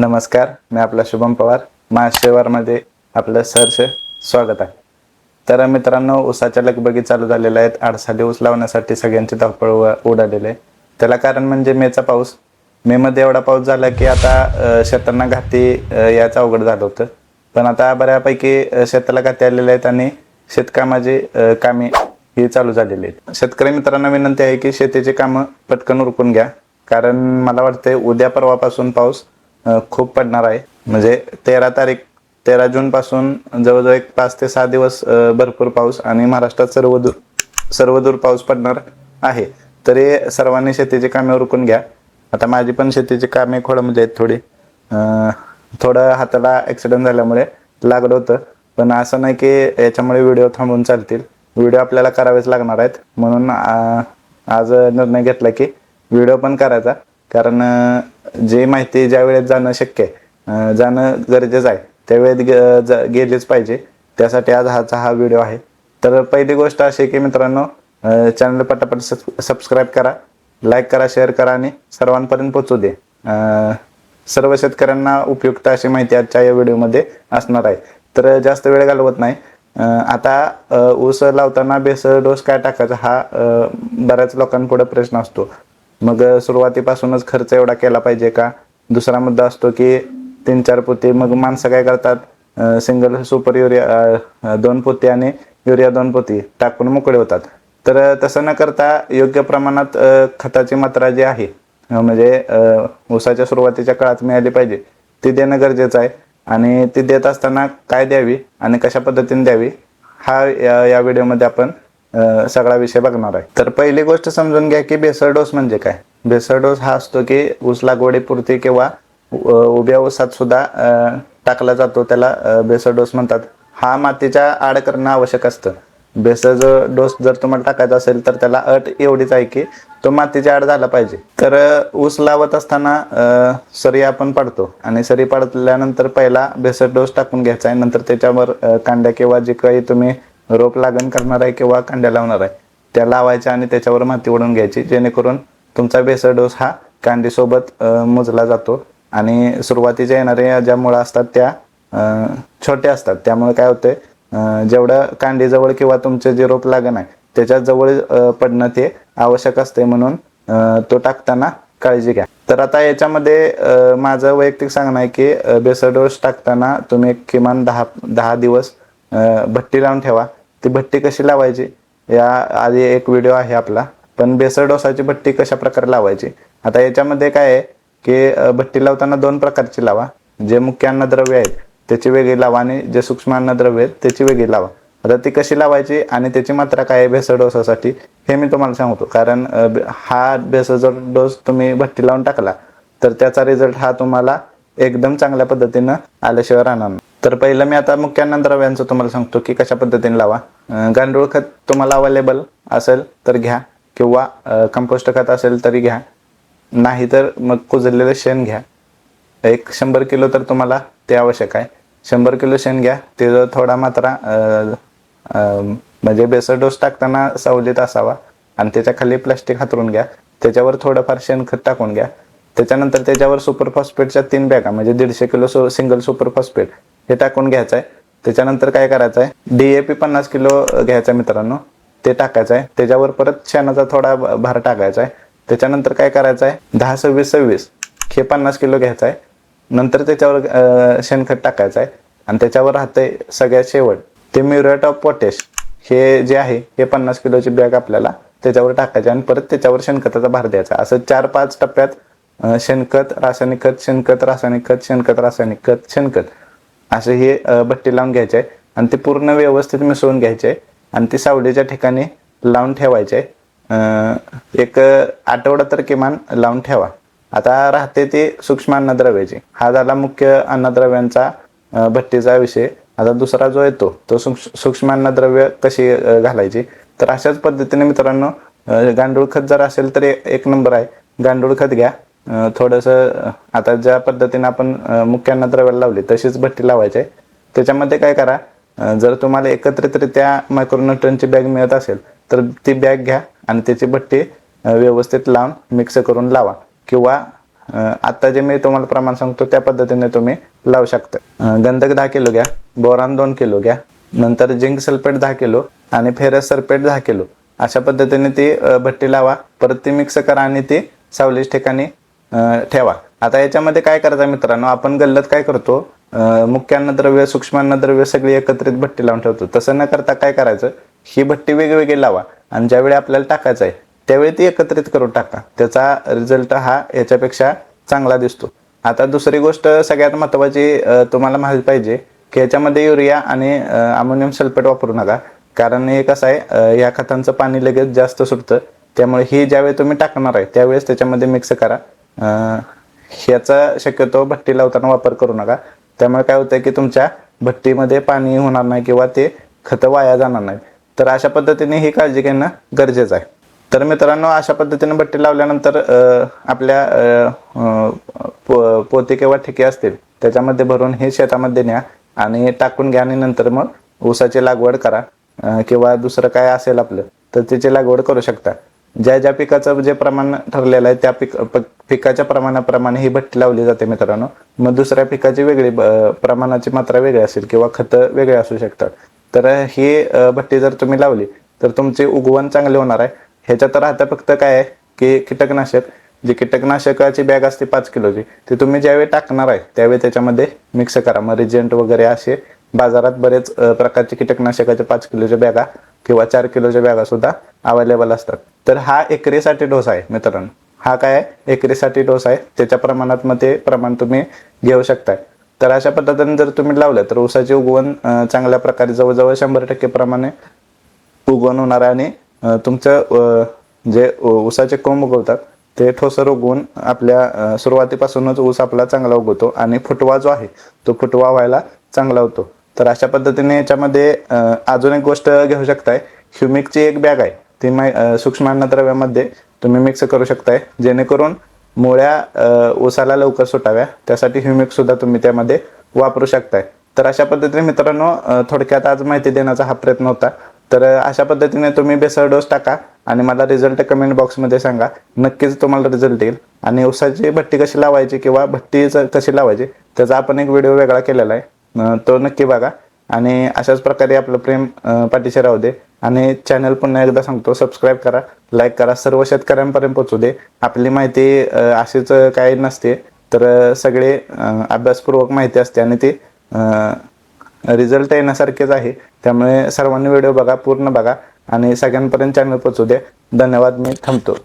नमस्कार मी आपला शुभम पवार. महाशेवारमध्ये आपलं सहर्ष स्वागत आहे. तर मित्रांनो ऊसाच्या लगबगी चालू झालेल्या आहेत. आडसाली ऊस लावण्यासाठी सगळ्यांची धावपळ उडालेले उडालेली आहे. त्याला कारण म्हणजे मेचा पाऊस. मेमध्ये एवढा पाऊस झाला की आता शेतांना घाती यायचं याचं अवघड झालं होतं. पण आता बऱ्यापैकी शेताला घाती आलेल्या आहेत आणि शेतकामाची कामे ही चालू झालेली आहेत. शेतकरी मित्रांना विनंती आहे की शेतीची कामं पटकन उरकून घ्या. कारण मला वाटतंय उद्या परवापासून पाऊस खूप पडणार आहे. म्हणजे तेरा तारीख तेरा जून पासून जवळजवळ एक पाच ते सहा दिवस भरपूर पाऊस आणि महाराष्ट्रात सर्वदूर सर्वदूर पाऊस पडणार आहे. तरी सर्वांनी शेतीची कामे उरकून घ्या. आता माझी पण शेतीची कामे खोळंबली आहेत थोडी. थोडं हाताला ॲक्सिडेंट झाल्यामुळे लागलं होतं. पण असं नाही की याच्यामुळे व्हिडिओ थांबून चालतील. व्हिडिओ आपल्याला करावेच लागणार आहेत. म्हणून आज निर्णय घेतला की व्हिडिओ पण करायचा. कारण जे जी माहिती ज्या वेळेत जाणं शक्य आहे जाणं गरजेचं आहे त्यावेळेत गेलेच पाहिजे. त्यासाठी आज हाचा हा व्हिडिओ आहे. तर पहिली गोष्ट अशी आहे की मित्रांनो चॅनल पटापट सबस्क्राईब करा लाईक करा शेअर करा आणि सर्वांपर्यंत पोचू दे. सर्व शेतकऱ्यांना उपयुक्त अशी माहिती आजच्या या व्हिडिओमध्ये असणार आहे. तर जास्त वेळ घालवत नाही. आता ऊस लावताना बेसळ डोस काय टाकायचा हा बऱ्याच लोकांपुढे प्रश्न असतो. मग सुरुवातीपासूनच खर्च एवढा केला पाहिजे का? दुसरा मुद्दा असतो की तीन चार पोते मग माणसं काय करतात? सिंगल सुपर युरिया दोन पोते आणि युरिया दोन पोती टाकून मोकळे होतात. तर तसं न करता योग्य प्रमाणात खताची मात्रा जी आहे म्हणजे ऊसाच्या सुरुवातीच्या काळात मिळाली पाहिजे ती देणं गरजेचं आहे. आणि ती देत असताना काय द्यावी आणि कशा पद्धतीने द्यावी हा या या व्हिडिओमध्ये आपण सगळा विषय बघणार आहे. तर पहिली गोष्ट समजून घ्या की बेसळ डोस म्हणजे काय? बेसळ डोस हा असतो की ऊस लागवडीपुरती किंवा उभ्या ऊसात सुद्धा टाकला जातो. त्याला अ, बेसळ डोस म्हणतात. हा मातीच्या आड करणं आवश्यक असतं. बेसळ डोस जर तुम्हाला टाकायचा असेल तर त्याला अट एवढीच आहे की तो मातीच्या आड झाला पाहिजे. तर ऊस लावत असताना सरी आपण पाडतो. आणि सरी पाडल्यानंतर पहिला बेसळ डोस टाकून घ्यायचा आहे. नंतर त्याच्यावर कांड्या किंवा जे काही तुम्ही रोप लागण करणार आहे किंवा कांड्या लावणार आहे त्या लावायच्या आणि त्याच्यावर माती ओढून घ्यायची जेणेकरून तुमचा बेसळ डोस हा कांडीसोबत मोजला जातो. आणि सुरुवातीच्या येणाऱ्या ज्या मुळा असतात त्या छोट्या असतात. त्यामुळे काय होतंय जेवढं कांडीजवळ किंवा तुमचे जे रोप लागण आहे त्याच्याजवळ पडणं ते आवश्यक असते म्हणून तो टाकताना काळजी घ्या. तर आता याच्यामध्ये माझं वैयक्तिक सांगणं आहे की अ, बेसळ डोस टाकताना तुम्ही किमान दहा दहा दिवस भट्टी लावून ठेवा. ती भट्टी कशी लावायची? या आधी एक व्हिडिओ आहे आपला. पण बेसळ डोसाची भट्टी कशा प्रकारे लावायची? आता याच्यामध्ये काय आहे की भट्टी लावताना दोन प्रकारची लावा. जे मुख्य अन्नद्रव्य आहेत त्याची वेगळी लावा आणि जे सूक्ष्म अन्नद्रव्य आहेत त्याची वेगळी लावा. आता ती कशी लावायची आणि त्याची मात्रा काय आहे बेसळ डोसासाठी हे मी तुम्हाला सांगतो. कारण हा बेसळ जर डोस तुम्ही भट्टी लावून टाकला तर त्याचा रिझल्ट हा तुम्हाला एकदम चांगल्या पद्धतीनं आल्याशिवाय राहणार नाही. तर पहिलं मी आता मुख्य व्यांचं तुम्हाला सांगतो की कशा पद्धतीने लावा. गांडूळ खत तुम्हाला अवेलेबल असेल तर घ्या किंवा कंपोस्ट खत असेल तरी घ्या. नाही तर मग कुजलेलं शेण घ्या. एक शंभर किलो तर तुम्हाला ते आवश्यक आहे. शंभर किलो शेण घ्या. ते जर थोडा मात्रा म्हणजे बेसळ डोस टाकताना सावलीत असावा. आणि त्याच्याखाली प्लास्टिक हातरून घ्या. त्याच्यावर थोडंफार शेणखत टाकून घ्या. त्याच्यानंतर त्याच्यावर सुपर फॉस्फेटच्या तीन बॅगा म्हणजे दीडशे kilo so single super phosphate हे टाकून घ्यायचं आहे त्याच्यानंतर काय करायचं आहे डीएपी पन्नास किलो घ्यायचं आहे मित्रांनो. ते टाकायचं आहे त्याच्यावर परत शेणाचा थोडा भार टाकायचा आहे त्याच्यानंतर काय करायचं आहे दहा सव्वीस सव्वीस. हे पन्नास किलो घ्यायचं आहे नंतर त्याच्यावर शेणखत टाकायचं आहे आणि त्याच्यावर राहते सगळ्यात शेवट ते म्युरेट ऑफ पोटॅश. हे जे आहे हे पन्नास किलोची बॅग आपल्याला त्याच्यावर टाकायचे आणि परत त्याच्यावर शेणखताचा भार द्यायचा. असं चार पाच टप्प्यात शेणखत रासायनिक खत शेणखत रासायनिक खत शेणखत रासायनिक खत शेणखत. असं हे भट्टी लावून घ्यायचे. आहे आणि ते पूर्ण व्यवस्थित मिसळून घ्यायचे. आहे आणि ती सावलीच्या ठिकाणी लावून ठेवायचे. आहे एक आठवडा तर किमान लावून ठेवा. आता राहते ती सूक्ष्म अन्नद्रव्याची. हा झाला मुख्य अन्नद्रव्यांचा भट्टीचा विषय. आता दुसरा जो येतो तो सूक्ष्म सूक्ष्म अन्नद्रव्य कशी घालायची? तर अशाच पद्धतीने मित्रांनो गांडूळ खत जर असेल तर एक नंबर आहे. गांडूळ खत घ्या. थोडंसं आता ज्या पद्धतीने आपण मुख्यांना द्रव्य लावली तशीच भट्टी लावायची. आहे त्याच्यामध्ये काय करा जर तुम्हाला एकत्रितरित्या मायक्रोन्यूट्रनची बॅग मिळत असेल तर ती बॅग घ्या आणि त्याची भट्टी व्यवस्थित लावून मिक्स करून लावा. किंवा आता जे मी तुम्हाला प्रमाण सांगतो त्या पद्धतीने तुम्ही लावू शकता. गंधक दहा किलो घ्या बोरान दोन किलो घ्या नंतर झिंक सल्फेट दहा किलो आणि फेरस सल्फेट दहा किलो. अशा पद्धतीने ती भट्टी लावा. परत ती मिक्स करा आणि ती सावलीच्या ठिकाणी ठेवा. आता याच्यामध्ये काय करायचं मित्रांनो? आपण गल्लत काय करतो? अं, मुख्य सूक्ष्म अन्नद्रव्य सगळी एकत्रित भट्टी लावून ठेवतो. तसं न करता काय करायचं? ही भट्टी वेगवेगळी लावा. आणि ज्यावेळी आपल्याला टाकायचं आहे त्यावेळी ती एकत्रित करून टाका. त्याचा रिझल्ट हा याच्यापेक्षा चांगला दिसतो. आता दुसरी गोष्ट सगळ्यात महत्त्वाची तुम्हाला माहिती पाहिजे की याच्यामध्ये युरिया आणि अमोनियम सल्फेट वापरू नका. कारण हे कसं आहे या खतांचं पाणी लगेच जास्त सुटतं. त्यामुळे ही ज्यावेळी तुम्ही टाकणार आहे त्यावेळेस त्याच्यामध्ये मिक्स करा. ह्याचा शक्यतो भट्टी लावताना वापर करू नका. त्यामुळे काय होतं की तुमच्या भट्टीमध्ये पाणी होणार नाही किंवा ते खतं वाया जाणार नाही तर अशा पद्धतीने ही काळजी घेणं गरजेचं आहे. तर मित्रांनो अशा पद्धतीने भट्टी लावल्यानंतर आपल्या अं, अं, पो- पोते किंवा ठिके असतील त्याच्यामध्ये भरून हे शेतामध्ये न्या आणि टाकून घ्या आणि नंतर मग ऊसाची लागवड करा. किंवा दुसरं काय असेल आपलं तर त्याची लागवड करू शकता. ज्या ज्या पिकाचं जे प्रमाण ठरलेलं आहे त्या पिक प- पिकाच्या प्रमाणाप्रमाणे ही भट्टी लावली जाते मित्रांनो. मग दुसऱ्या पिकाची वेगळी प्रमाणाची मात्रा वेगळी असेल किंवा खतं वेगळे असू शकतात. तर ही भट्टी जर तुम्ही लावली तर तुमचे उगवण चांगले होणार आहे. ह्याच्यात राहतं फक्त काय आहे की कीटकनाशक. जी कीटकनाशकाची बॅग असते पाच किलोची ती तुम्ही ज्यावेळी टाकणार आहे त्यावेळी त्याच्यामध्ये मिक्स करा. मग रिजेंट वगैरे असे बाजारात बरेच प्रकारचे कीटकनाशकाचे पाच किलोच्या बॅगा किंवा चार किलोच्या बॅगा सुद्धा अवेलेबल असतात. तर हा एकरीसाठी डोस आहे मित्रांनो. हा काय आहे? एकरीसाठी डोस आहे. त्याच्या प्रमाणात मग ते प्रमाण तुम्ही घेऊ शकताय. तर अशा पद्धतीने जर तुम्ही लावलं तर ऊसाची उगवण चांगल्या प्रकारे जवळजवळ शंभर टक्के प्रमाणे उगवण होणार आहे. आणि तुमचं जे ऊसाचे कोंब उगवतात ते ठोसर उगवून आपल्या सुरुवातीपासूनच ऊस आपला चांगला उगवतो. आणि फुटवा जो आहे तो फुटवा व्हायला चांगला होतो. तर अशा पद्धतीने याच्यामध्ये अजून एक गोष्ट घेऊ शकताय. ह्युमिकची एक बॅग आहे. ती मै सूक्ष्म अन्नद्रव्यामध्ये तुम्ही मिक्स करू शकताय. जेणेकरून मुळ्या ऊसाला लवकर सुटाव्या. त्यासाठी ह्युमिक सुद्धा तुम्ही त्यामध्ये वापरू शकताय. तर अशा पद्धतीने मित्रांनो थोडक्यात आज माहिती देण्याचा हा प्रयत्न होता. तर अशा पद्धतीने तुम्ही बेसळ डोस टाका आणि मला रिझल्ट कमेंट बॉक्समध्ये सांगा. नक्कीच तुम्हाला रिझल्ट येईल. आणि ऊसाची भट्टी कशी लावायची किंवा भट्टी कशी लावायची त्याचा आपण एक व्हिडिओ वेगळा केलेला आहे. तो नक्की बघा. आणि अशाच प्रकारे आपलं प्रेम पाठीशी राहू दे. आणि चॅनल पुन्हा एकदा सांगतो सबस्क्राईब करा लाईक करा. सर्व शेतकऱ्यांपर्यंत पोचू दे. आपली माहिती अशीच काही नसते. तर सगळे अभ्यासपूर्वक माहिती असते आणि ती रिझल्ट येण्यासारखेच आहे. त्यामुळे सर्वांनी व्हिडिओ बघा पूर्ण बघा. आणि सगळ्यांपर्यंत चॅनल पोचू दे. धन्यवाद. मी थांबतो.